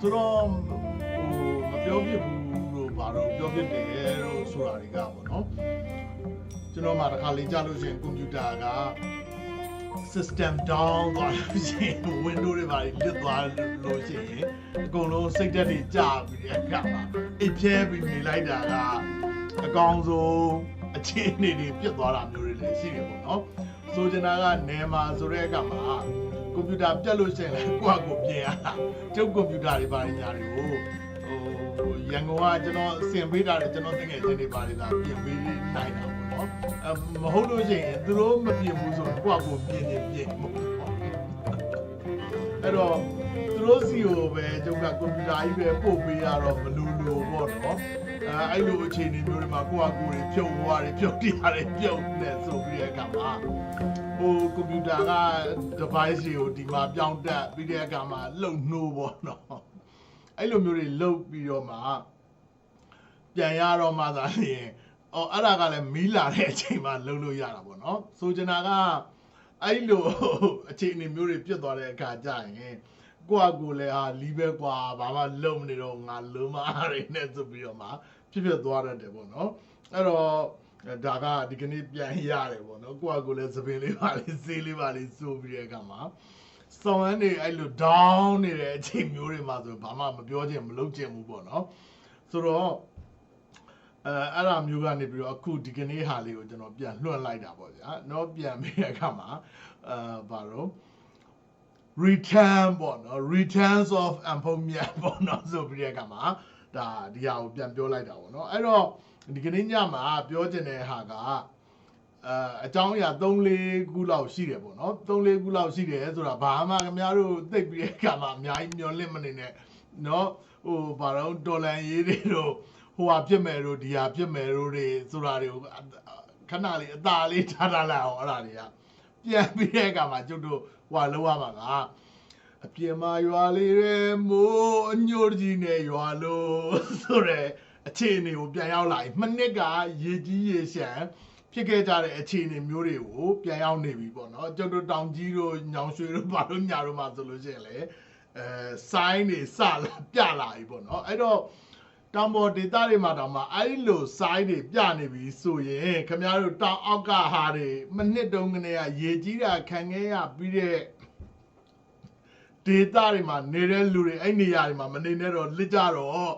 ပေါ့နော်ဆိုတော့ဟိုမပြောပြဘူးလို့ဘာလို့ပြောပြတယ်လို့ဆိုတာတွေကပေါ့နော်ကျွန်တော်မှတစ်ခါလေးကြာလို့ရှိရင်ကွန်ပျူတာက system down သွားလို့ရှိရင် window တွေပါလစ်သွားလို့ရှိရင်အကုန်လုံးစိတ်ဓာတ်တွေကျပြီးတဲ့အခါမှာအိပ်ဖြဲပြီးနေလိုက်တာကအကောင်းဆုံးအခြေအနေတွေပြတ်သွားတာမျိုးတွေလည်းရှိတယ်ပေါ့နော်ဆိုချင်တာကနေမှာဆိုတဲ့အခါမှာ ကွန်ပျူတာပြတ်လို့ရှိရင်လည်းကိုယ့်အကိုပြင်ရတာကျုပ်ကွန်ပျူတာတွေပါညာတွေကိုဟိုရန်ကုန်ကကျွန်တော်အဆင်ပေးတာတွေကျွန်တော်တကယ်ချင်းတွေပါနေတာပြင်ပေးနိုင်တာပေါ့နော်အမဟုတ်လို့ရှိရင်သူတို့မပြင်ဘူးဆိုတော့ကိုယ့်အကိုပြင်ရင်ပြင်ပေါ့အဲ့တော့သူ တို့စီကိုပဲကျုပ်ကကွန်ပျူတာကြီးပဲပို့ပေးရတော့မလူလို့ပေါ့နော်အဲအဲ့လိုအခြေအနေမျိုးတွေမှာကိုယ့်အကိုတွေဖြုတ်သွားတယ်ဖြုတ်တရားတွေပြုတ်နေဆိုပြီးတဲ့အခါမှာဟိုကွန်ပျူတာက device တွေကိုဒီမှာပြောင်းတက်ပြီးတဲ့အခါမှာလုံနှိုးပေါ့နော်အဲ့လိုမျိုးတွေလုံပြီးတော့မှပြန်ရတော့မှသာလျှင်အော်အဲ့ဒါကလည်းမီးလာတဲ့အချိန်မှာလုံလို့ရတာပေါ့နော်ဆိုချင်တာကအဲ့လိုအခြေအနေမျိုးတွေပြတ်သွားတဲ့အခါကျရင် ကိုယ့်အကိုလည်းဟာလီးပဲကွာဘာမှလုံမနေတော့ငါလုံးမအားရနေဆိုပြီးတော့မှဖြစ်ဖြစ်သွားတတ်တယ်ပေါ့နော်အဲ့တော့ဒါကဒီကနေ့ပြန်ရတယ်ပေါ့နော်ကိုယ့်အကိုလည်းသပင်လေးပါလေးစေးလေးပါလေးစိုးပြီးတဲ့အခါမှာစောင်းရမ်းနေအဲ့လို down နေတဲ့အချိန်မျိုးတွေမှာဆိုဘာမှမပြောချင်မလုပ်ချင်ဘူးပေါ့နော်ဆိုတော့အဲအဲ့ဒါမျိုးကနေပြီးတော့အခုဒီကနေ့ဟာလေးကိုကျွန်တော်ပြန်လွှင့်လိုက်တာပေါ့ဗျာเนาะပြန်ပြီးတဲ့အခါမှာအဲဘာလို့ return ပေါ့နော် returns of အဖုံမြတ်ပေါ့နော်ဆိုပြီးတဲ့အခါမှာဒါဒီဟာကိုပြန်ပြောလိုက်တာပေါ့နော်အဲ့တော့ဒီကနေ့ညမှာပြောချင်တဲ့ဟာကအဲအကြောင်းအရာ3-4ခုလောက်ရှိတယ်ပေါ့နော်3-4ခုလောက်ရှိတယ်ဆိုတာဘာမှခင်ဗျားတို့သိပြီးတဲ့အခါမှာအများကြီးမျောလင့်မနေနဲ့နော်ဟိုဘာတော့ဒေါ်လာရေးတွေတို့ဟိုဟာပြစ်မယ်တို့ဒီဟာပြစ်မယ်တို့တွေဆိုတာတွေကိုခဏလေးအตาလေးထားထားလိုက်အောင်အဲ့ဒါတွေကပြန်ပြီးတဲ့အခါမှာကျုပ်တို့ ဟိုဟာလောက်ရမှာကအပြင်မှာရွာလေးရဲမိုးအညိုကြီးနဲ့ရွာလို့ဆိုရဲအခြေအနေကိုပြန်ရောက်လာပြီမနစ်ကရေကြီးရေရှမ်းဖြစ်ခဲ့ကြတဲ့အခြေအနေမျိုးတွေကိုပြန်ရောက်နေပြီပေါ့နော်ကျုပ်တို့တောင်ကြီးတို့ညောင်ရွှေတို့ဘာလို့ညာတို့မှဆိုလို့ရှိရင်လေအဲဆိုင်းနေစလာပြလာပြီပေါ့နော်အဲ့တော့ တောင်ပေါ်ဒေသတွေမှာတောင်မှအဲ့လိုဆိုင်းတွေပြနေပြီဆိုရင်ခမရတို့တောင်အောက်ကဟာတွေမနစ်တုံးကနေကရေကြီးတာခံခဲ့ရပြီးတဲ့ဒေတာတွေမှာနေတဲ့လူတွေအဲ့နေရာတွေမှာမနေနဲ့တော့လစ်ကြတော့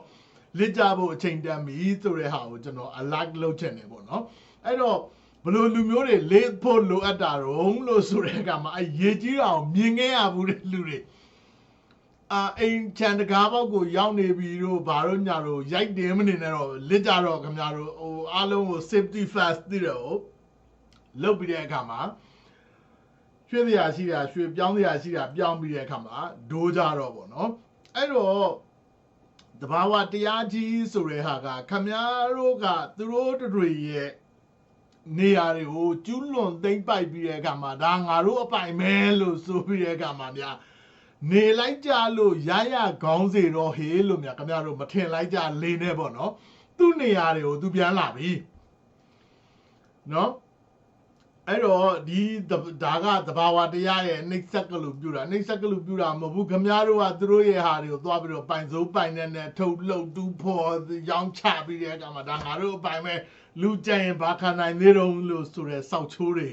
လစ်ကြဖို့အချိန်တန်ပြီဆိုတဲ့ဟာကိုကျွန်တော် alert လုပ်ချင်တယ်ပေါ့နော်အဲ့တော့ဘယ်လိုလူမျိုးတွေလေးဖို့လိုအပ်တာတော့လို့ဆိုတဲ့အခါမှာအဲ့ရေကြီးတာကိုမြင်ခဲ့ရဘူးတဲ့လူတွေ အာအိမ်ချန်တကားဘောက်ကိုရောက်နေပြီတို့ဘာလို့ညာတို့ရိုက်တယ်မနေနဲ့တော့လစ်ကြတော့ခင်ဗျားတို့ဟိုအားလုံးကို safety first သိတယ်ဟုတ်လုပ်ပြီးတဲ့အခါမှာရွှေ့စရာရှိတာရွှေ့ပြောင်းစရာရှိတာပြောင်းပြီးတဲ့အခါမှာဒိုးကြတော့ပေါ့နော်အဲ့တော့တဘာဝတရားကြီးဆိုတဲ့ဟာကခမည်းတော်ကသူတို့တွေရဲ့နေရာတွေကိုကျူးလွန်သိမ့်ပိုက်ပြီးတဲ့အခါမှာဒါငါတို့အပိုင်မဲလို့ဆိုပြီးတဲ့အခါမှာများ နေလိုက်ကြလို့ရရခေါင်းစီတော့ဟေးလို့များခမည်းတော်မထင်လိုက်ကြလေးနေပေါ့နော်သူ့နေရာတွေကိုသူပြန်လာပြီနော်အဲ့တော့ဒီဒါကသဘာဝတရားရဲ့နှိမ့်ဆက်ကလို့ပြူတာနှိမ့်ဆက်ကလို့ပြူတာမဟုတ်ဘူးခမည်းတော်ကသူတို့ရဲ့ဟာတွေကိုသွားပြီးတော့ပိုင်စိုးပိုင်နဲ့နဲ့ထုတ်လှုပ်တူးဖော်ရောင်းချပြီးတဲ့အခါမှာဒါငါတို့အပိုင်မဲ့လူကြရင်ဘာခံနိုင်သေးတော့လို့ဆိုတဲ့စောက်ချိုးတွေ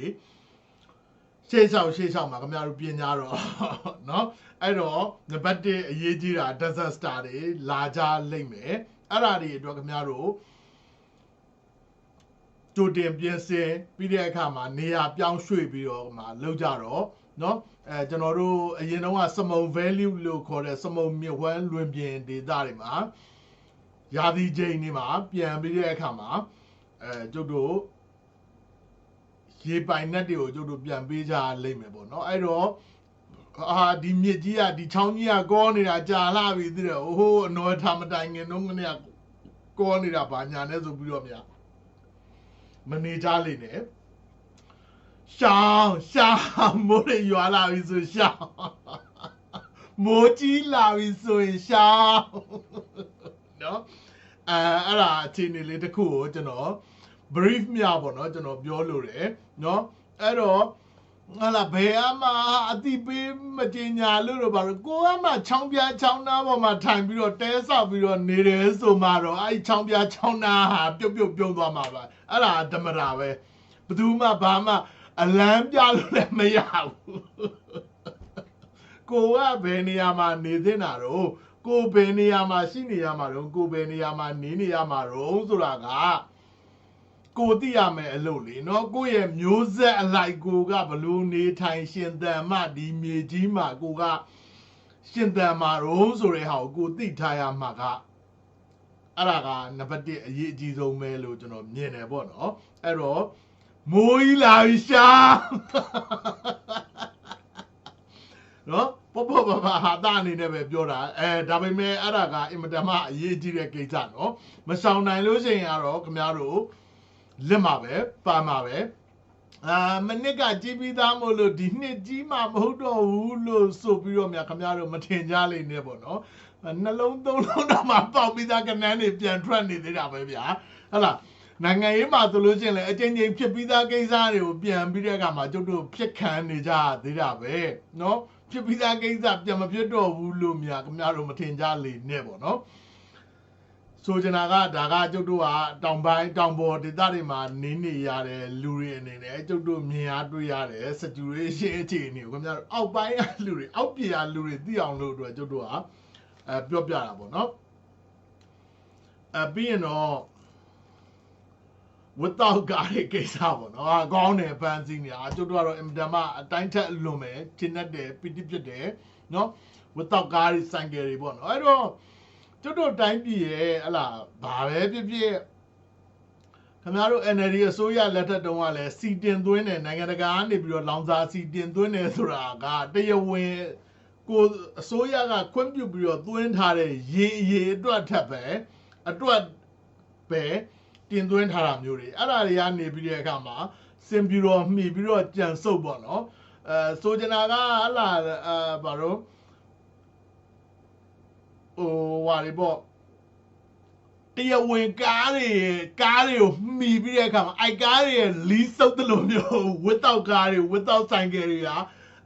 ရှေ့ဆောင်ရှေ့ဆောင်မှာခမည်းတော်ပြင်ကြတော့เนาะအဲ့တော့နံပါတ်1အရေးကြီးတာ disaster တွေလာကြလိမ့်မယ်အဲ့ဒါတွေအတွက်ခမည်းတော် ကြိုတင်ပြင်ဆင်ပြီးတဲ့အခါမှာနေရာပြောင်းရွှေ့ပြီးတော့မှလောက်ကြတော့เนาะအဲကျွန်တော်တို့အရင်တုန်းကစမုံ value လို့ခေါ်တဲ့စမုံမြဝန်းလွင်ပြင်ဒေတာတွေမှာရာသီချိန်တွေမှာပြန်ပြီးတဲ့အခါမှာအဲကျုပ်တို့ ရေပိုင်နက်တွေကိုကျုပ်တို့ပြန်ပေးကြလိမ့်မယ်ပေါ့နော်အဲ့တော့အာဒီမြစ်ကြီးကဒီချောင်းကြီးကကောနေတာကြာလာပြီသိတယ်ဟိုးအနော်ထားမတိုင်ခင်တော့ငနေကကောနေတာဗာညာနဲ့ဆိုပြီးတော့မြမနေကြလိမ့်နဲ့ရှောင်းရှောင်းမိုးရရွာလာပြီဆိုရှောင်းမိုးကြီးလာပြီဆိုရင်ရှောင်းနော်အဲအဲ့ဒါအခြေအနေလေးတစ်ခုကိုကျွန်တော် brief မြပေါ့နော်ကျွန်တော်ပြောလို့တယ်နော်အဲ့တော့ဟာလာဘယ်အမှအတိပေးမတင်ညာလို့တော့ဘာလို့ကိုကမှချောင်းပြားချောင်းသားပေါ်မှာထိုင်ပြီးတော့တဲဆောက်ပြီးတော့နေတယ်ဆိုမှတော့အဲ့ဒီချောင်းပြားချောင်းသားဟာပြုတ်ပြုတ်ပြုံးသွားမှာပါအဲ့ဒါဓမ္မတာပဲဘယ်သူမှဘာမှအလန်းပြလို့လည်းမရဘူးကိုကဘယ်နေရာမှာနေသင့်တာတော့ကိုဘယ်နေရာမှာရှိနေရမှာတော့ကိုဘယ်နေရာမှာနေနေရမှာတော့ဆိုတာက ကိုသိရမယ်အလုပ်လေနော်ကိုယ့်ရဲ့မျိုးဆက်အလိုက်ကိုကဘလို့နေထိုင်ရှင်သန်မှဒီမြေကြီးမှာကိုကရှင်သန်မှာတော့ဆိုတဲ့ဟာကိုကိုသိထားရမှာကအဲ့ဒါကနံပါတ်1အရေးအကြီးဆုံးပဲလို့ကျွန်တော်မြင်တယ်ပေါ့နော်အဲ့တော့မိုးကြီးလာပြီရှာနော်ပေါ့ပေါ့ပါပါဟာတာအနေနဲ့ပဲပြောတာအဲဒါပေမဲ့အဲ့ဒါကအင်မတန်မှအရေးကြီးတဲ့ကိစ္စနော်မဆောင်နိုင်လို့ရှိရင်ကတော့ခင်ဗျားတို့ လက်မှာပဲပါမှာပဲအာမနစ်ကကြည်ပြီးသားမို့လို့ဒီနှစ်ကြီးမှမဟုတ်တော့ဘူးလို့ဆိုပြီးတော့မြခင်ဗျားတို့မထင်ကြလိမ့်နဲ့ပေါ့နော်အာနှလုံးသုံးလုံးတော့မှပေါက်ပြီးသားကနန်းတွေပြန်ထွက်နေသေးတာပဲဗျာဟုတ်လားနိုင်ငံရေးမှာဆိုလို့ရှိရင်လည်းအချင်းချင်းဖြစ်ပြီးသားကိစ္စတွေကိုပြန်ပြီးတဲ့အခါမှာကျုပ်တို့ဖြစ်ခံနေကြသေးတာပဲเนาะဖြစ်ပြီးသားကိစ္စပြန်မဖြစ်တော့ဘူးလို့မြခင်ဗျားတို့မထင်ကြလိမ့်နဲ့ပေါ့နော် ဆိုချင်တာကဒါကကျုပ်တို့ကတောင်ပိုင်းတောင်ပေါ်ဒေသတွေမှာနေနေရတဲ့လူတွေအနေနဲ့ကျုပ်တို့မြင်အားတွေ့ရတဲ့ situation အခြေအနေကိုခင်ဗျားတို့အောက်ပိုင်းကလူတွေအောက်ပြည်ကလူတွေသိအောင်လို့အတွက်ကျုပ်တို့ကအဲပြောပြတာပေါ့နော်အဲပြီးရင်တော့ without ကားရဲ့ကိစ္စပေါ့နော်အကောင်းတယ်ပန်းစည်းနေတာကျုပ်တို့ကတော့အင်တာမအတိုင်းထက်လွန်မယ်ကျင်းတတ်တယ်ပီတိဖြစ်တယ်နော် without ကားတွေဆိုင်ကယ်တွေပေါ့နော်အဲ့တော့ ကျွတ်တို့တိုင်းပြည်ရဲ့ဟလာဘာပဲဖြစ်ဖြစ်ခင်ဗျားတို့ NLD အစိုးရလက်ထက်တုန်းကလည်းစီတင်သွင်းတယ်နိုင်ငံတကာကနေပြီးတော့လောင်စာစီတင်သွင်းတယ်ဆိုတာကတရားဝင်ကိုအစိုးရကခွင့်ပြုပြီးတော့သွင်းထားတဲ့ရေအရေအတွက်ထက်ပဲအတွက်ပဲတင်သွင်းထားတာမျိုးတွေအဲ့ဒါတွေကနေပြီးတဲ့အခါမှာစင်ပြီးတော့မှီပြီးတော့ကြံစုပ်ပေါ့နော်အဲဆိုချင်တာကဟလာအဲဘာလို့ ဟိုဟာတွေပေါ့တရားဝင်ကားတွေကားတွေကိုမှီပြီးတဲ့အခါမှာအိုက်ကားတွေရဲ့လီးစုပ်တယ်လို့မျိုး without ကားတွေ without ဆိုင်ကယ်တွေက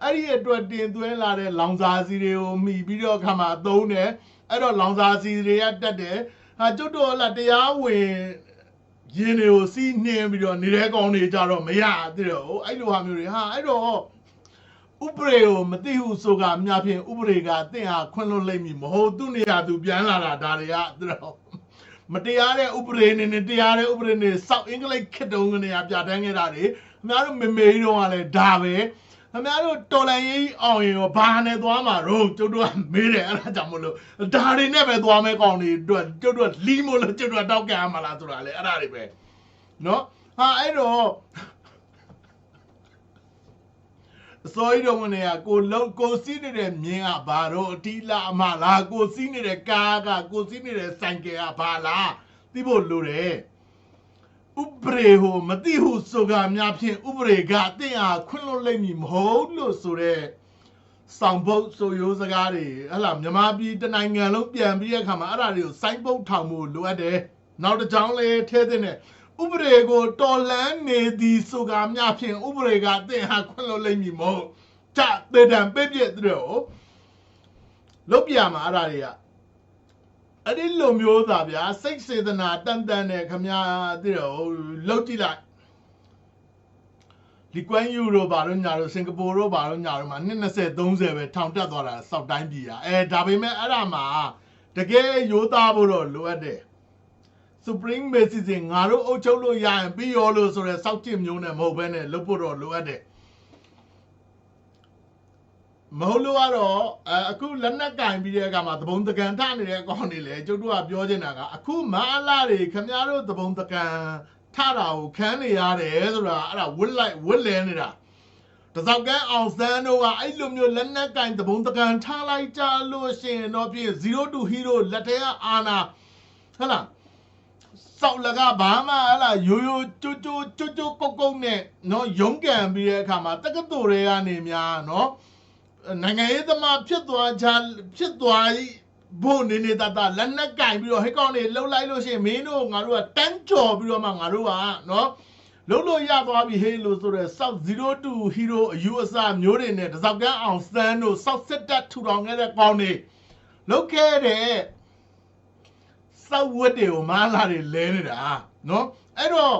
အဲ့ဒီအတွက်တင်သွင်းလာတဲ့လောင်စာစီတွေကိုမှီပြီးတော့အခါမှာသုံးတယ်အဲ့တော့လောင်စာစီတွေကတက်တယ်ဟာကျွတ်တော်လာတရားဝင်ရင်းတွေကိုစီးနှင်းပြီးတော့နေတဲ့ကောင်တွေကြတော့မရသေးတော့အဲ့လိုဟာမျိုးတွေဟာအဲ့တော့ ဥပဒေကိုမသိဘူးဆိုကအများဖြင့်ဥပဒေကတင့်ဟာခွင့်လွှတ်လိုက်မည်မဟုတ်သူနေရာသူပြန်လာတာဒါတွေကသူတော့မတရားတဲ့ဥပဒေနဲ့နဲ့တရားတဲ့ဥပဒေနဲ့စောက်အင်္ဂလိပ်ခေတ်တုန်းကနေပြဋ္ဌာန်းခဲ့တာတွေအများတို့မေမေကြီးတော့ကလည်းဒါပဲအများတို့တော်လန်ရေးအောင်ရင်ရောဘာနဲ့သွားမှာတော့ကျုပ်တို့ကမေးတယ်အဲ့ဒါကြောင့်မလို့ဒါတွေနဲ့ပဲသွားမဲကောင်တွေအတွက်ကျုပ်တို့ကလီးမို့လို့ကျုပ်တို့ကတောက်ကြရမှာလားဆိုတာလေအဲ့ဒါတွေပဲနော်ဟာအဲ့တော့ အစိုးရတော်ဝင်တွေကကိုလုံးကိုစီးနေတဲ့မြင်းကဘာတော့အတီးလာအမလားကိုစီးနေတဲ့ကားကကိုစီးနေတဲ့ဆိုင်ကယ်ကဘာလားသိဖို့လိုတယ်ဥပရေဟိုမသိဟုဆိုကများဖြင့်ဥပရေကအင့်အားခွင့်လွှတ်လိုက်မည်မဟုတ်လို့ဆိုတဲ့ဆောင်ပုတ်ဆိုရိုးစကားတွေဟလာမြန်မာပြည်တနိုင်ငံလုံးပြန်ပြီးတဲ့အခါမှာအဲ့ဒါတွေကိုစိုင်းပုတ်ထောင်ဖို့လိုအပ်တယ်နောက်တစ်ကြောင်းလေးထဲတဲ့နဲ့ ဥပဒေကိုတော်လန်းနေသည်ဆိုကမြဖြင့်ဥပဒေကသင်ဟာခွင့်လို့လိမ့်မည်မဟုတ်ကြတေတံပြည့်ပြည့်တဲ့ကိုလုတ်ပြမှာအဲ့ဒါတွေကအဲ့ဒီလိုမျိုးသာဗျာစိတ်စေတနာတန်တန်နဲ့ခမညာတဲ့ကိုလုတ်ကြည့်လိုက်လီကွမ်ယူတို့ဘာလို့ညာတို့စင်ကာပူတို့ဘာလို့ညာတို့မှာ220 30ပဲထောင်တက်သွားတာစောက်တိုင်းပြည်อ่ะအဲဒါပေမဲ့အဲ့ဒါမှာတကယ်ရိုးသားဖို့တော့လိုအပ်တယ် Supreme Messaging ငါတို့အုပ်ချုပ်လို့ရရင်ပြီးရောလို့ဆိုရဲစောက်ကျစ်မျိုးနဲ့မဟုတ်ဘဲနဲ့လုပ်ဖို့တော့လိုအပ်တယ်မဟုတ်လို့ကတော့အအခုလက်နက်ကင်ပြီးတဲ့အခါမှာသဘုံတကန်ထနေတဲ့အကောင်တွေလေကျုပ်တို့ကပြောချင်တာကအခုမအားလာတွေခမရတို့သဘုံတကန်ထတာကိုခန်းနေရတယ်ဆိုတာအဲ့ဒါဝစ်လိုက်ဝစ်လဲနေတာတစောက်ကန်းအောင်စန်းတို့ကအဲ့လိုမျိုးလက်နက်ကင်သဘုံတကန်ထားလိုက်ကြလို့ရှိရင်တော့ပြင်0 to hero လက်ထဲကအာနာဟုတ်လား စောက်လကဘာမှဟလာရိုးရိုးကြိုးကြိုးကြိုးကြိုးကုတ်ကုတ်နဲ့နော်ရုံးကန်ပြီးတဲ့အခါမှာတက္ကသိုလ်တွေကနေများနော်နိုင်ငံရေးသမားဖြစ်သွားချဖြစ်သွားဖို့နေနေတတလက်နက်ကင်ပြီးတော့ဟဲ့ကောင်တွေလှုပ်လိုက်လို့ရှိရင်မင်းတို့ငါတို့ကတန်းကြော်ပြီးတော့မှငါတို့ကနော်လုံးလို့ရသွားပြီဟေးလို့ဆိုတော့ South 02 Hero အယူအဆမျိုးတွေနဲ့တစောက်ကန်းအောင်စမ်းတို့ South စစ်တပ်ထူထောင်ခဲ့တဲ့ကောင်းတွေလုတ်ခဲ့တဲ့ စောက်ဝတ်တွေကိုမားလာတွေလဲနေတာနော်အဲ့တော့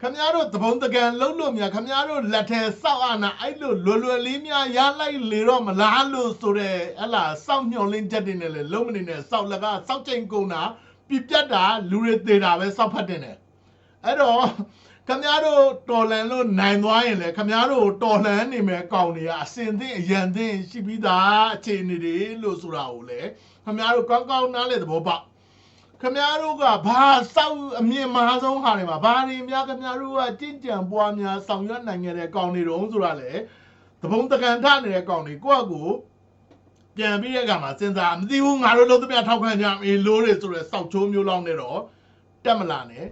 ခမများတို့သဘုံတကန်လှုပ်လို့များခမများတို့လက်ထဲစောက်အာနာအဲ့လိုလွယ်လွယ်လေးများရလိုက်လေတော့မလားလို့ဆိုတဲ့ဟလာစောက်ညွန်လင်းချက်တွေနဲ့လေလုံးမနေနဲ့စောက်လက်ကစောက်ချိန်ကုန်တာပြပြတ်တာလူတွေသေးတာပဲစောက်ဖတ်တင်တယ်အဲ့တော့ခမများတို့တော်လန်လို့နိုင်သွားရင်လေခမများတို့တော်လန်နေမယ်ကောင်းတွေကအစင်သင့်အရန်သင့်ရှိပြီးသားအခြေအနေတွေလို့ဆိုတာကိုလေခမများတို့ကောင်းကောင်းနားလေသဘောပေါက် ခမများတို့ကဘာစောက်အမြင့်မဟာဆုံးဟာတွေမှာဘာတွေများခမများတို့ကကြင်ကြံပွားများဆောင်ရွက်နိုင်ခဲ့တဲ့ကောင်တွေတုံးဆိုတာလေသဘုံတကန်ထနေတဲ့ကောင်တွေကိုယ့်အကူပြန်ပြီးတဲ့အခါမှာစဉ်းစားမသိဘူးငါတို့လုံးသမျှထောက်ခံကြမေးလို့တွေဆိုရယ်စောက်ချိုးမျိုးလောင်းနေတော့တက်မလာနဲ့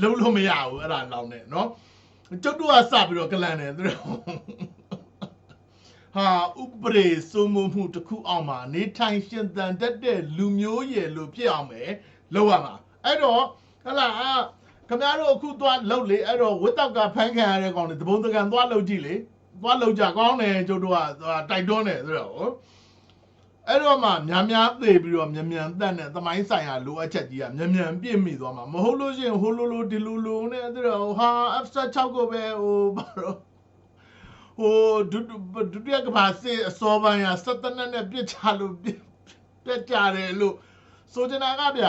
လုံးလို့မရဘူးအဲ့ဒါလောင်းနေနော်ကျုပ်တို့ကစပြီးတော့ကလန်တယ်သူတို့ ဟာဥပဒေစိုးမိုးမှုတစ်ခုအောင်မှာနေထိုင်ရှင်သန်တတ်တဲ့လူမျိုးရယ်လို့ဖြစ်အောင်ပဲလုပ်ရမှာအဲ့တော့ဟလာအာခင်ဗျားတို့အခုသွားလှုပ်လေအဲ့တော့ဝတ်တောက်ကဖန်ခံရတဲ့ကောင်တွေတပုံတကန်သွားလှုပ်ကြည့်လေသွားလှုပ်ကြကောင်းတယ်ကျုပ်တို့ကတိုက်တွန်းတယ်ဆိုတော့အဲ့တော့မှများများသေးပြီးတော့မြန်မြန်တက်တဲ့သမိုင်းဆိုင်ရာလိုအပ်ချက်ကြီးကမြန်မြန်ပြည့်မိသွားမှာမဟုတ်လို့ရှိရင်ဟိုလိုလိုဒီလိုလိုနဲ့အဲ့တော့ဟာ F6 ကိုပဲဟိုဘာလို့ ဟိုဒုဒုတိယကဘာစေအစောပိုင်းကစက်တနက်နဲ့ပြစ်ချလို့ပြစ်ပြစ်ကြတယ်လို့ဆိုချင်တာကဗျ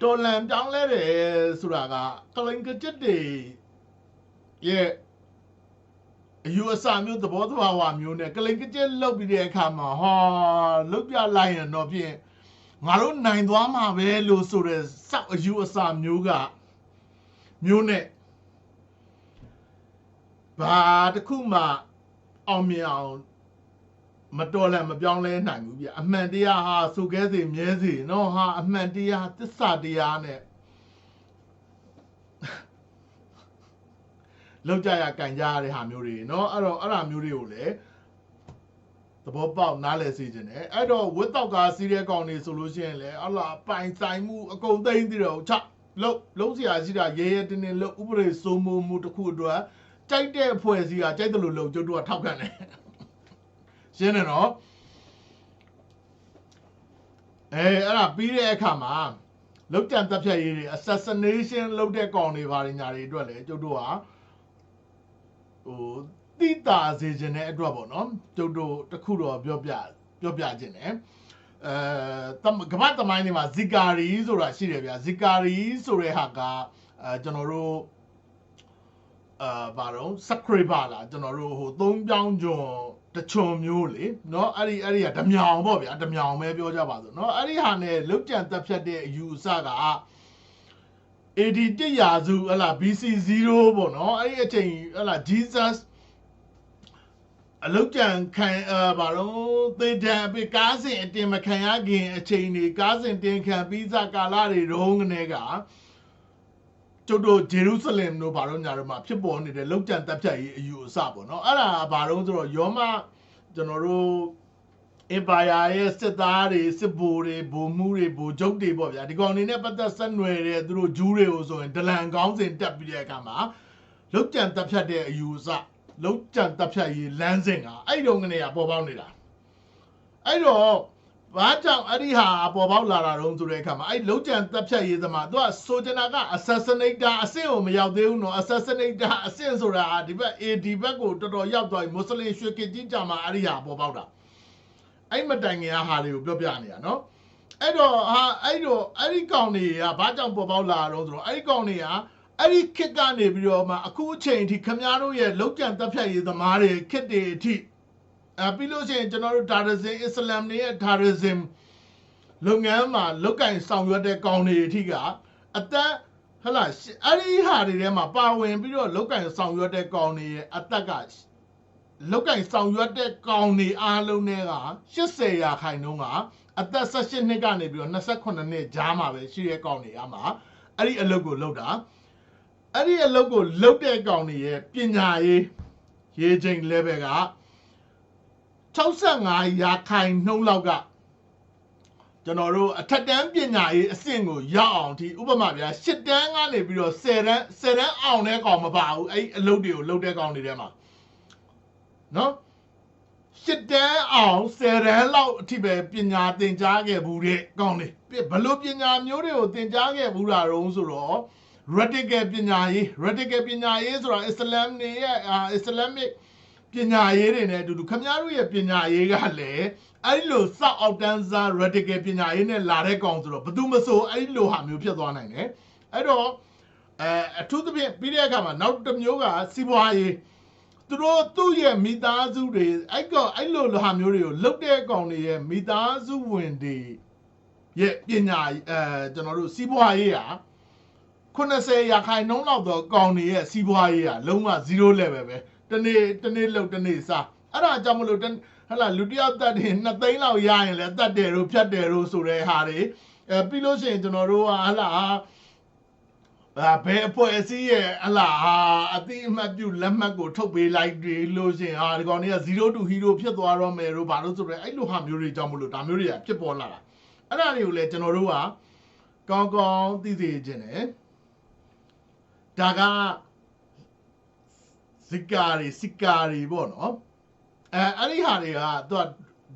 တော်လန်ပြောင်းလဲတယ်ဆိုတာကကလင်ကကြက်တွေရဲ့အယူအဆမျိုးသဘောတဘာဝမျိုးနဲ့ကလင်ကကြက်လောက်ပြီးတဲ့အခါမှာဟာလုတ်ပြလိုက်ရင်တော့ဖြင့်ငါတို့နိုင်သွားမှာပဲလို့ဆိုတဲ့စောက်အယူအဆမျိုးကမျိုးနဲ့ ဘာတစ်ခုမှအောင်မြင်အောင်မတော်လည်းမပြောင်းလဲနိုင်ဘူးပြအမှန်တရားဟာစုခဲစီမြဲစီနော်ဟာအမှန်တရားသစ္စာတရားနဲ့လောက်ကြရကန်ကြရတဲ့ဟာမျိုးတွေနော်အဲ့တော့အဲ့ဒါမျိုးတွေကိုလည်းသဘောပေါက်နားလည်စေခြင်းနဲ့အဲ့တော့ဝတ်တော့ကားစီးတဲ့ကောင်တွေဆိုလို့ရှိရင်လည်းအလားပိုင်ဆိုင်မှုအကုန်သိမ့်ပြီးတော့ချလုံးလုံးစရာရှိတာရဲရဲတင်းတင်းလုံးဥပဒေစိုးမိုးမှုတစ်ခုအတွက် ကြိုက်တဲ့အဖွဲ့အစည်းကကြိုက်တယ်လို့လို့ကျုပ်တို့ကထောက်ခံတယ်ရှင်းတယ်နော်အဲအဲ့ဒါပြီးတဲ့အခါမှာလောက်ကြံတပ်ဖြတ်ရေးတွေ assassination လုပ်တဲ့ကောင်တွေဘာတွေညာတွေအတွက်လည်းကျုပ်တို့ကဟိုတိတာစေခြင်းတဲ့အတွက်ပေါ့နော်ကျုပ်တို့တခုတော့ပြောပြပြောပြခြင်းတယ်အဲတမကမ္ဘာတမိုင်းတွေမှာဇီကာရီဆိုတာရှိတယ်ဗျာဇီကာရီဆိုတဲ့ဟာကအဲကျွန်တော်တို့ အာဘာတော့ subscriber လားကျွန်တော်တို့ဟိုသုံးပြောင်းကျွန်းတချွန်မျိုးလေเนาะအဲ့ဒီအဲ့ဒီကဓမြောင်ပေါ့ဗျာဓမြောင်ပဲပြောကြပါစို့เนาะအဲ့ဒီဟာနဲ့လုတ်ကြံတက်ဖြတ်တဲ့အယူအဆက AD တစ်ရာစုဟလာ BC 0ပေါ့เนาะအဲ့ဒီအချိန်ဟလာ Jesus အလုတ်ကြံခံအာဘာလို့သေတံအပိကားစဉ်အတင်မခံရခင်အချိန်တွေကားစဉ်တင်ခံပြီးစကာလတွေတုန်းကနေက ကျုပ်တို့ဂျေရုဆလင်တို့ဘာလို့ညာတို့မှာဖြစ်ပေါ်နေတဲ့လောက်ကျန်တပ်ဖြတ်ရေးအယူအဆပေါ့နော်အဲ့ဒါဘာလို့ဆိုတော့ယောမကျွန်တော်တို့ Empire ရဲ့စစ်သားတွေစစ်ဗိုလ်တွေဗိုလ်မှူးတွေဗိုလ်ချုပ်တွေပေါ့ဗျာဒီကောင်တွေနဲ့ပတ်သက်ဆက်နွယ်တဲ့သူတို့ဂျူးတွေကိုဆိုရင်ဒလန်ကောင်းစဉ်တက်ပြီးတဲ့အခါမှာလောက်ကျန်တပ်ဖြတ်တဲ့အယူအဆလောက်ကျန်တပ်ဖြတ်ရေးလမ်းစဉ်ကအဲ့ဒီတော့ကနေကပေါ်ပေါက်နေတာအဲ့တော့ ဘာကြောင့်အဲ့ဒီဟာပေါ်ပေါက်လာတာတုံးဆိုတဲ့အခါမှာအဲ့လုံးကြံတက်ဖြတ်ရေးသမားသူကဆိုချင်တာက assassinator အဆင့်ကိုမရောက်သေးဘူးနော် assassinator အဆင့်ဆိုတာဒီဘက် AD ဘက်ကိုတော်တော်ရောက်သွားပြီမွတ်စလင်ရွှေကစ်ကြီးကြာမှာအဲ့ဒီဟာပေါ်ပေါက်တာအဲ့မတိုင်ခင်ကဟာတွေကိုပြောပြနေတာနော်အဲ့တော့ဟာအဲ့တော့အဲ့ဒီကောင်တွေကဘာကြောင့်ပေါ်ပေါက်လာတော့ဆိုတော့အဲ့ဒီကောင်တွေကအဲ့ဒီခစ်ကနေပြီးတော့မှအခုအချိန်အထိခမည်းတော်ရဲ့လုံးကြံတက်ဖြတ်ရေးသမားတွေခစ်တွေအထိ အဲပြီးလို့ရှိရင်ကျွန်တော်တို့ဒါရဇင်အစ္စလာမ်တွေရဲ့ဒါရဇင်လုပ်ငန်းမှာလုတ်ကင်ဆောင်ရွက်တဲ့ကောင်တွေအထိကအသက်ဟလာအဲ့ဒီဟာတွေထဲမှာပါဝင်ပြီးတော့လုတ်ကင်ဆောင်ရွက်တဲ့ကောင်တွေရဲ့အသက်ကလုတ်ကင်ဆောင်ရွက်တဲ့ကောင်တွေအားလုံးတွေက80ရာခိုင်နှုန်းကအသက်18နှစ်ကနေပြီးတော့28နှစ်ကြားမှာပဲရှိတဲ့ကောင်တွေအမှာအဲ့ဒီအလုပ်ကိုလုပ်တာအဲ့ဒီအလုပ်ကိုလုပ်တဲ့ကောင်တွေရဲ့ပညာရေးရေးချိန် level က 65ရာခိုင်နှုန်းလောက်ကကျကျွန်တော်တို့အထက်တန်းပညာရေးအဆင့်ကိုရောက်အောင်ဒီဥပမာဗျာ၈တန်းကနေပြီးတော့10တန်း10တန်းအောင်တဲ့ကောင်မပါဘူးအဲ့အလုပ်တွေကိုလုပ်တဲ့ကောင်တွေထဲမှာနော်၈တန်းအောင်10တန်းလောက်အထိပဲပညာသင်ကြားခဲ့ဘူးတဲ့ကောင်တွေဘလို့ပညာမျိုးတွေကိုသင်ကြားခဲ့ဘူးတာတုံးဆိုတော့ radical ပညာရေး radical ပညာရေးဆိုတာအစ္စလာမ်တွေရဲ့အာ Islamic ပညာရေးတွေနဲ့အတူတူခင်ဗျားတို့ရဲ့ပညာရေးကလည်းအဲ့လိုစောက်အောက်တန်းစား radical ပညာရေးနဲ့လာတဲ့ကောင်ဆိုတော့ဘယ်သူမဆိုအဲ့လိုဟာမျိုးဖြစ်သွားနိုင်တယ်အဲ့တော့အဲအထူးသဖြင့်ပြီးတဲ့အခါမှာနောက်တစ်မျိုးကစီးပွားရေးသူတို့သူ့ရဲ့မိသားစုတွေအဲ့ကအဲ့လိုဟာမျိုးတွေကိုလုတ်တဲ့ကောင်တွေရဲ့မိသားစုဝင်တွေရဲ့ပညာအဲကျွန်တော်တို့စီးပွားရေးဟာ80ရာခိုင်နှုန်းလောက်တော့ကောင်တွေရဲ့စီးပွားရေးဟာလုံးဝ0 level ပဲ တနေ့တနေ့လောက်တနေ့စားအဲ့ဒါကြောင့်မလို့ဟလာလူတယောက်တက်တယ်2သိန်းလောက်ရရင်လည်းတက်တယ်လို့ဖြတ်တယ်လို့ဆိုတဲ့ဟာတွေအဲပြီးလို့ရှိရင်ကျွန်တော်တို့ကဟလာအာဘယ်အဖွဲ့အစည်းရဲ့ဟလာအတိအမှတ်ပြုလက်မှတ်ကိုထုတ်ပေးလိုက်တယ်လို့ရှိရင်ဟာဒီကောင်တွေက0 to hero ဖြစ်သွားတော့မယ်လို့ဘာလို့ဆိုတော့အဲ့လိုဟာမျိုးတွေကြောင့်မလို့ဒါမျိုးတွေကဖြစ်ပေါ်လာတာအဲ့ဒါတွေကိုလည်းကျွန်တော်တို့ကကောင်းကောင်းသိစေခြင်းတယ်ဒါက ဇီကာတွေစီကာတွေပေါ့နော်အဲအဲ့ဒီဟာတွေကသူက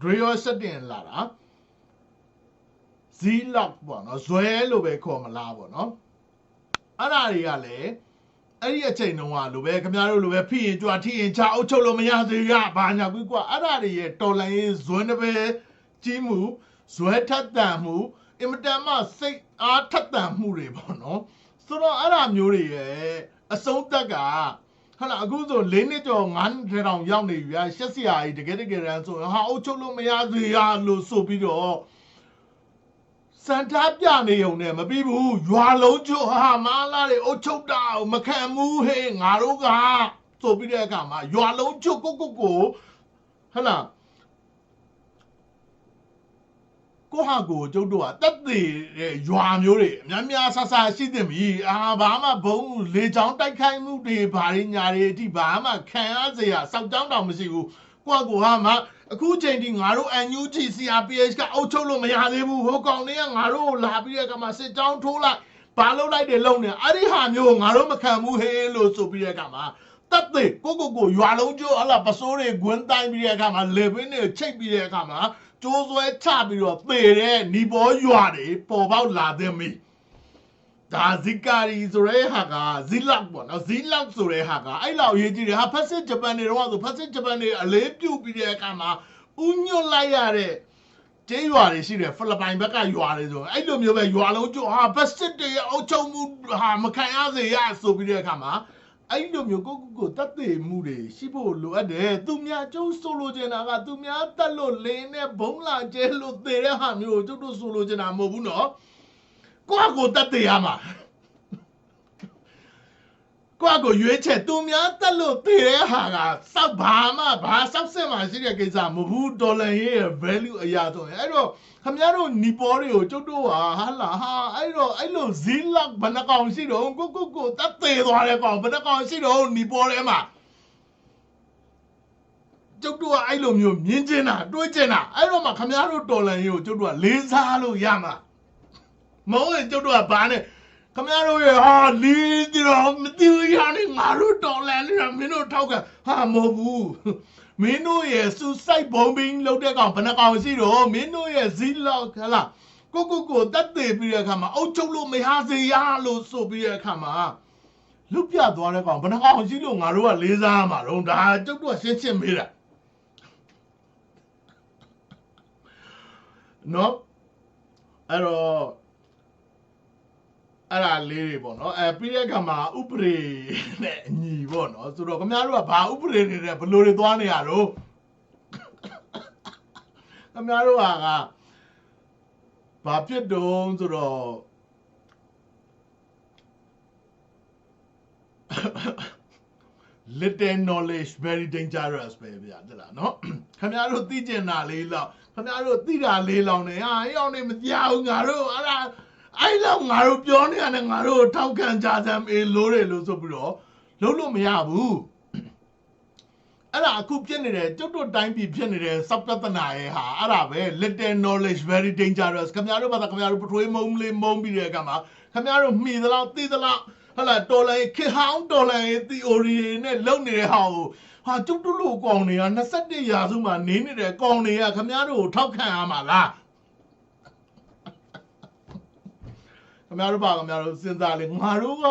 drill setting လာတာ z lock ပေါ့နော်ဇွဲလို့ပဲခေါ်မလားပေါ့နော်အဲ့ဒါတွေကလည်းအဲ့ဒီအချိန်တုန်းကလိုပဲခင်ဗျားတို့လိုပဲဖိရင်ကြွားထိရင်ချအုပ်ချုပ်လို့မရသေးရဘာညာကွကွအဲ့ဒါတွေရဲ့တော်လိုင်းရေးဇွဲတစ်ပဲကြီးမှုဇွဲထက်တန်မှုအင်မတန်မှစိတ်အားထက်တန်မှုတွေပေါ့နော်ဆိုတော့အဲ့ဒါမျိုးတွေရဲ့အဆုံးသက်က ဟာလာအခုဆို၄နှစ်ကျော်၅နှစ်တောင်ရောက်နေပြီဗျာရှက်စရာကြီးတကယ်တကယ်တမ်းဆိုဟာအုပ်ချုပ်လို့မရသေးရလို့ဆိုပြီးတော့စန်တာပြနေုံနဲ့မပြီးဘူးရွာလုံးကျွဟာမာလာတွေအုပ်ချုပ်တာမခံဘူးဟေးငါတို့ကဆိုပြီးတဲ့အခါမှာရွာလုံးကျွကိုကိုကိုဟလာ ကိုဟာကိုကျုပ်တို့ကတက်သေးတဲ့ရွာမျိုးတွေအများများဆဆရှိသင့်ပြီအာဘာမှဘုံလေချောင်းတိုက်ခိုက်မှုတွေဘာတွေညာတွေအထိဘာမှခံရစေရစောက်ကြောင်းတောင်မရှိဘူးကိုကကိုဟာမှအခုချိန်ထိငါတို့ NUG CRPH ကအုပ်ချုပ်လို့မရသေးဘူးဟိုကောင်တွေကငါတို့ကိုလာပြီးတဲ့အခါမှာစစ်ကြောင်းထိုးလိုက်ဘာလုပ်လိုက်တယ်လုံနေအဲ့ဒီဟာမျိုးငါတို့မခံဘူးဟေးလို့ဆိုပြီးတဲ့အခါမှာတက်တဲ့ကိုကိုကိုရွာလုံးကျိုးဟလာပစိုးတွေဂွန်းတိုင်းပြီးတဲ့အခါမှာလေပင်းတွေချိတ်ပြီးတဲ့အခါမှာ ကျိုးဆွဲချပြီးတော့သေတဲ့နီပေါ်ရွာတွေပေါ်ပေါက်လာတဲ့မိဒါဇီကာရီဆိုတဲ့ဟာကဇီလောက်ပေါ့နော်ဇီလောက်ဆိုတဲ့ဟာကအဲ့လောက်ရေးကြည့်တယ်ဟာဖက်စစ်ဂျပန်တွေတော့ဆိုဖက်စစ်ဂျပန်တွေအလေးပြုတ်ပြီးတဲ့အခါမှာဥညွတ်လိုက်ရတဲ့ကျေးရွာတွေရှိတယ်ဖိလစ်ပိုင်ဘက်ကရွာတွေဆိုအဲ့လိုမျိုးပဲရွာလုံးကျဟာဖက်စစ်တွေအုပ်ချုပ်မှုဟာမခံရစေရဆိုပြီးတဲ့အခါမှာ အဲ့လိုမျိုးကိုကိုကိုတတ်သိမှုတွေရှိဖို့လိုအပ်တယ်သူများကျုံဆိုလိုချင်တာကသူများတက်လို့လင်းနဲ့ဘုံလာကျဲလို့သေတဲ့ဟာမျိုးကိုကျုပ်တို့ဆိုလိုချင်တာမဟုတ်ဘူးနော်ကိုကကိုတတ်သိရမှာ ကိုကကိုရွေးချက်သူများတက်လို့သေတဲ့ဟာကစောက်ဘာမှဘာစောက်စစ်မှရှိတဲ့ကိစ္စမဟုတ်ဘူးဒေါ်လာရေးရဲ့ value အရာဆိုရင်အဲ့တော့ခမရတို့နီပေါ်တွေကိုကျုပ်တို့ဟာဟာလာဟာအဲ့တော့အဲ့လိုဇီလောက်ဘယ်နှကောင်ရှိတော့ကိုကိုကိုတက်သေးသွားတဲ့ကောင်ဘယ်နှကောင်ရှိတော့နီပေါ်ထဲမှာကျုပ်တို့ကအဲ့လိုမျိုးမြင်ကျင်တာတွေးကျင်တာအဲ့တော့မှခမရတို့တော်လန်ရေးကိုကျုပ်တို့ကလေးစားလို့ရမှာမဟုတ်ရင်ကျုပ်တို့ကဘာနဲ့ ခမရတို့ရဲ့ဟာလီးကြတော့မသိဘူးရနေငါတို့တော်လန်နေတာမင်းတို့ထောက်ကဟာမဟုတ်ဘူးမင်းတို့ရဲ့စူစိုက်ဘုံဘင်းလုပ်တဲ့ကောင်ဘယ်နှကောင်ရှိတော့မင်းတို့ရဲ့ဇီလောက်ဟလာကိုကိုကိုတက်သေးပြီးတဲ့အခါမှာအုတ်ချုပ်လို့မရစေရလို့ဆိုပြီးတဲ့အခါမှာလွတ်ပြသွားတဲ့ကောင်ဘယ်နှကောင်ရှိလို့ငါတို့ကလေးစားရမှာတော့ဒါကျုပ်တို့ကရှင်းရှင်းမေးတာနော်အဲ့တော့ အဲ့ဒါလေးတွေပေါ့နော်အဲပြီးတဲ့အခါမှာဥပဒေနဲ့အညီပေါ့နော်ဆိုတော့ခင်ဗျားတို့ကဘာဥပဒေတွေနဲ့ဘယ်လိုတွေသွားနေရတော့ခင်ဗျားတို့ကဘာဖြစ်တုံးဆိုတော့ little knowledge very dangerous ပဲဗျာတဲ့လားနော်ခင်ဗျားတို့သိကျင်တာလေးလောက်ခင်ဗျားတို့သိတာလေးလောက်နေဟာအဲ့အောင်နေမကြောက်ငါတို့အဲ့ဒါ အဲ့လောက်ငါတို့ပြောနေရတယ်ငါတို့ထောက်ခံကြစမ်းအေးလို့တယ်လို့ဆိုပြီးတော့လုံးလို့မရဘူးအဲ့ဒါအခုဖြစ်နေတယ်ကျွတ်တို့တိုင်းပြည်ဖြစ်နေတဲ့စောက်ပြဿနာရဲ့ဟာအဲ့ဒါပဲ little knowledge very dangerous ခင်ဗျားတို့ဘာသာခင်ဗျားတို့ပထွေးမုံလေးမုံပြီးတဲ့အခါမှာခင်ဗျားတို့မှီသလောက်သိသလောက်ဟလာတော်လိုင်းခေဟောင်းတော်လိုင်းရဲ့ theory တွေနဲ့လုံနေတဲ့ဟာကိုဟာကျွတ်တို့လိုကောင်တွေက21ရာစုမှာနေနေတဲ့ကောင်တွေကခင်ဗျားတို့ကိုထောက်ခံရမှာလား ခင်ဗျားတို့ပါခင်ဗျားတို့စဉ်းစားလေငါတို့က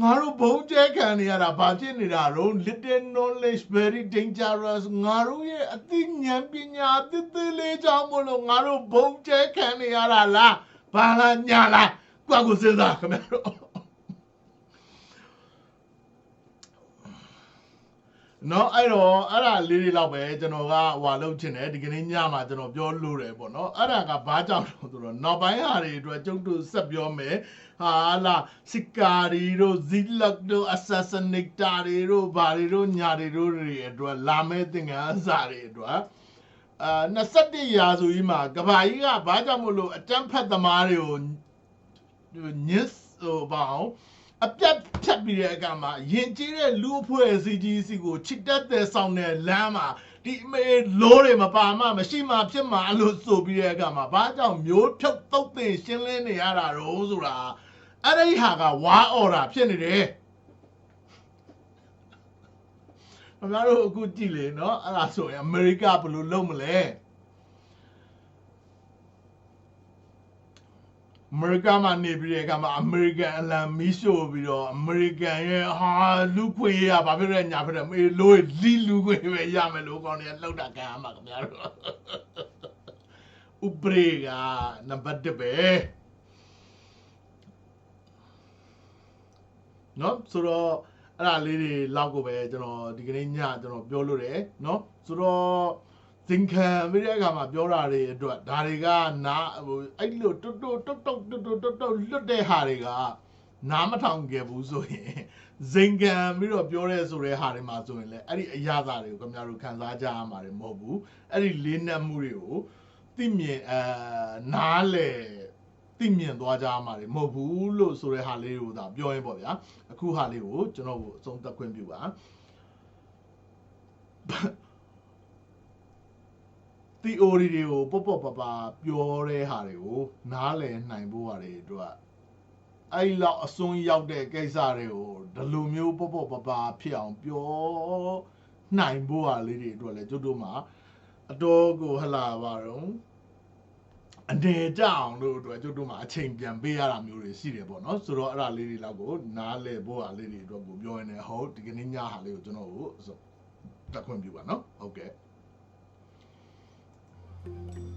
ငါတို့ဘုံကျဲခံနေရတာဘာဖြစ်နေတာတော့ little knowledge very dangerous ငါတို့ရဲ့အသိဉာဏ်ပညာအသစ်သေးလေးကြောင့်မလို့ငါတို့ဘုံကျဲခံနေရတာလားဘာလားညာလားကိုယ့်ကိုစဉ်းစားခင်ဗျားတို့ နော်အဲ့တော့အဲ့ဒါလေးတွေတော့ပဲကျွန်တော်ကဟွာလုပ်ချင်တယ်ဒီကနေ့ညမှာကျွန်တော်ပြောလို့တယ်ပေါ့နော်အဲ့ဒါကဘာကြောင့်လဲဆိုတော့နောက်ပိုင်းဟာတွေအတွက်ကျုပ်တို့ဆက်ပြောမယ်ဟာလာစစ်ကာရီတို့ဇီလက်တို့ assassinator တွေတို့ဘာတွေတို့ညာတွေတို့တွေအတွက်လာမဲ့သင်္ကန်းစာတွေအတွက်အာ21ရာစုကြီးမှာကဘာကြီးကဘာကြောင့်မလို့အတန်းဖက်သမားတွေကိုညစ်ဟိုဘာအောင် အပြတ်ဖြတ်ပြီးတဲ့အခါမှာယဉ်ကျေးတဲ့လူအဖွဲ့အစည်းကြီးစီကိုချစ်တက်တဲ့ဆောင်တဲ့လမ်းမှာဒီအမေလိုးတွေမပါမှမရှိမှဖြစ်မှအဲ့လိုဆိုပြီးတဲ့အခါမှာဘာကြောင့်မျိုးဖြုတ်တုတ်တင်ရှင်းလင်းနေရတာတော့ဆိုတာအဲ့ဒီဟာကဝါအော်တာဖြစ်နေတယ်။ခင်ဗျားတို့အခုကြည့်လေနော်အဲ့ဒါဆိုရင်အမေရိကဘယ်လိုလုပ်မလဲ။ အမေရိကမှာနေပြီးတဲ့အခါမှာအမေရိကန်အလံမီးရှို့ပြီးတော့အမေရိကန်ရဲ့ဟာလူခွင့်ရဘာဖြစ်လဲညာဖြစ်တယ်မေးလို့လီလူခွင့်ပဲရမယ်လို့ကောင်းတယ်လှုပ်တာခံရမှာခင်ဗျားတို့ဥပရေကနံပါတ်1ပဲနော်ဆိုတော့အဲ့ဒါလေးတွေလောက်ကိုပဲကျွန်တော်ဒီကနေ့ညကျွန်တော်ပြောလို့တယ်နော်ဆိုတော့ သင်ခံပြီးတဲ့အခါမှာပြောတာတွေအတွက်ဒါတွေကနာဟိုအဲ့လိုတွတ်တွတ်တွတ်တွတ်တွတ်တွတ်တွတ်လွတ်တဲ့ဟာတွေကနားမထောင်ခဲ့ဘူးဆိုရင်ဇင်ခံပြီးတော့ပြောရဲဆိုတဲ့ဟာတွေမှာဆိုရင်လည်းအဲ့ဒီအရာသားတွေကိုခင်ဗျားတို့ခံစားကြရမှာတွေမဟုတ်ဘူးအဲ့ဒီလေးနက်မှုတွေကိုသိမြင်အဲနားလေသိမြင်သွားကြရမှာတွေမဟုတ်ဘူးလို့ဆိုတဲ့ဟာလေးကိုဒါပြောရင်ပေါ့ဗျာအခုဟာလေးကိုကျွန်တော်ကိုအဆုံးသတ်ခွင့်ပြုပါ theory တွေကိုပေါ့ပေါ့ပါပါပြောတဲ့ဟာတွေကိုနားလည်နိုင်ဖို့ဟာတွေအတွက်အဲ့လောက်အစွန်းရောက်တဲ့ကိစ္စတွေကိုဒီလိုမျိုးပေါ့ပေါ့ပါပါဖြစ်အောင်ပြောနိုင်ဖို့ဟာလေးတွေအတွက်လည်းကျွတ်တို့မှာအတော်ကိုဟလာပါတော့အနေကြအောင်လို့အတွက်ကျွတ်တို့မှာအချိန်ပြန်ပေးရတာမျိုးတွေရှိတယ်ပေါ့နော်ဆိုတော့အဲ့ဒါလေးတွေလောက်ကိုနားလည်ဖို့ဟာလေးတွေအတွက်ကိုပြောရနေဟုတ်ဒီကနေ့ညဟာလေးကိုကျွန်တော်ကိုတက်ခွင့်ပြုပါနော်ဟုတ်ကဲ့ Thank you.